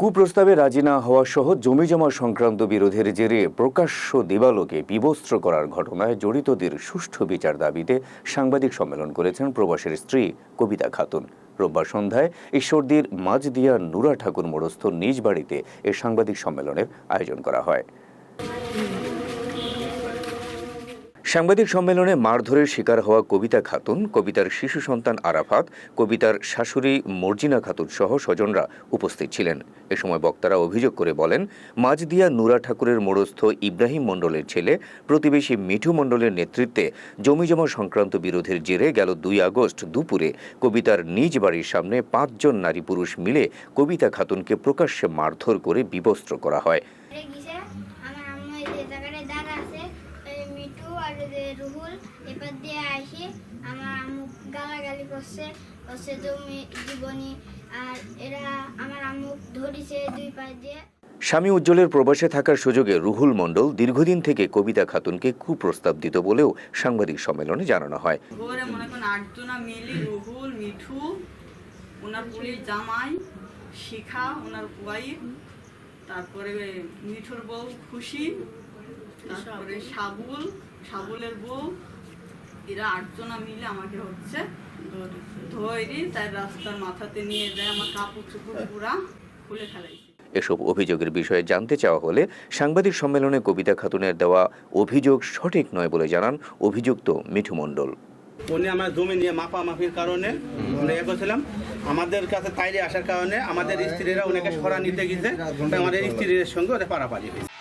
কুপ্রস্তাবে রাজি না হওয়া সহ জমিজমা সংক্রান্ত বিরোধের জেরে প্রকাশ্য দিবালোকে বিবস্ত্র করার ঘটনায় জড়িতদের সুষ্ঠু বিচার দাবিতে সাংবাদিক সম্মেলন করেছেন প্রবাসের স্ত্রী কবিতা খাতুন। রোববার সন্ধ্যায় ঈশ্বরদীর মাঝদিয়া নুরা ঠাকুর মোড়স্থ নিজ বাড়িতে এ সাংবাদিক সম্মেলনের আয়োজন করা হয়। সাংবাদিক সম্মেলনে মারধরের শিকার হওয়া কবিতা খাতুন, কবিতার শিশু সন্তান আরাফাত, কবিতার শাশুড়ি মর্জিনা খাতুন সহ স্বজনরা উপস্থিত ছিলেন। এ সময় বক্তারা অভিযোগ করে বলেন মাঝদিয়া নুরা ঠাকুরের মোড়স্থ ইব্রাহিম মণ্ডলের ছেলে, প্রতিবেশী মিঠু মণ্ডলের নেতৃত্বে জমিজমা সংক্রান্ত বিরোধের জেরে গেল দুই আগস্ট দুপুরে কবিতার নিজ বাড়ির সামনে পাঁচজন নারী পুরুষ মিলে কবিতা খাতুনকে প্রকাশ্যে মারধর করে বিবস্ত্র করা হয়। রুহুল এপার দিয়ে আসি। আমার আম্মু গালাগালি করছে করছে তুমি জীবনী আর এরা আমার আম্মু ধরিছে দুই পায়ে দিয়ে। স্বামী উজ্জ্বলের প্রবাসে থাকার সুযোগে রুহুল মণ্ডল দীর্ঘদিন থেকে কবিতা খাতুনকে কুপ্রস্তাব দিত বলেও সাংবাদিক সম্মেলনে জানানো হয়। ভোরে মনে করেন আটজনা মিলি রুহুল মিঠু ওনার পুলিশ জামাই শিখা ওনার ওয়াইফ তারপরে মিঠুর বউ খুশি তারপরে সাবুল সাবুলের বউ এরা আটজনা মিলে আমাকে হচ্ছে ধৈরি তার রাস্তার মাথাতে নিয়ে যায় আমার কাপড় চোপড় পুরা খুলে ফেলাইছে। এসব অভিযোগের বিষয়ে জানতে চাওয়া হলে সাংবাদিক সম্মেলনে কবিতা খাতুনের দেওয়া অভিযোগ সঠিক নয় বলে জানান অভিযুক্ত মিঠু মণ্ডল। উনি আমার জমি নিয়ে মাপামাপির কারণে আমরা ইয়ে করছিলাম। আমাদের কাছে তাইলে আসার কারণে আমাদের স্ত্রীরা ওনাকে সরা নিতে গেছে আমাদের স্ত্রীর সঙ্গে ওটা পারাপারি হয়েছে।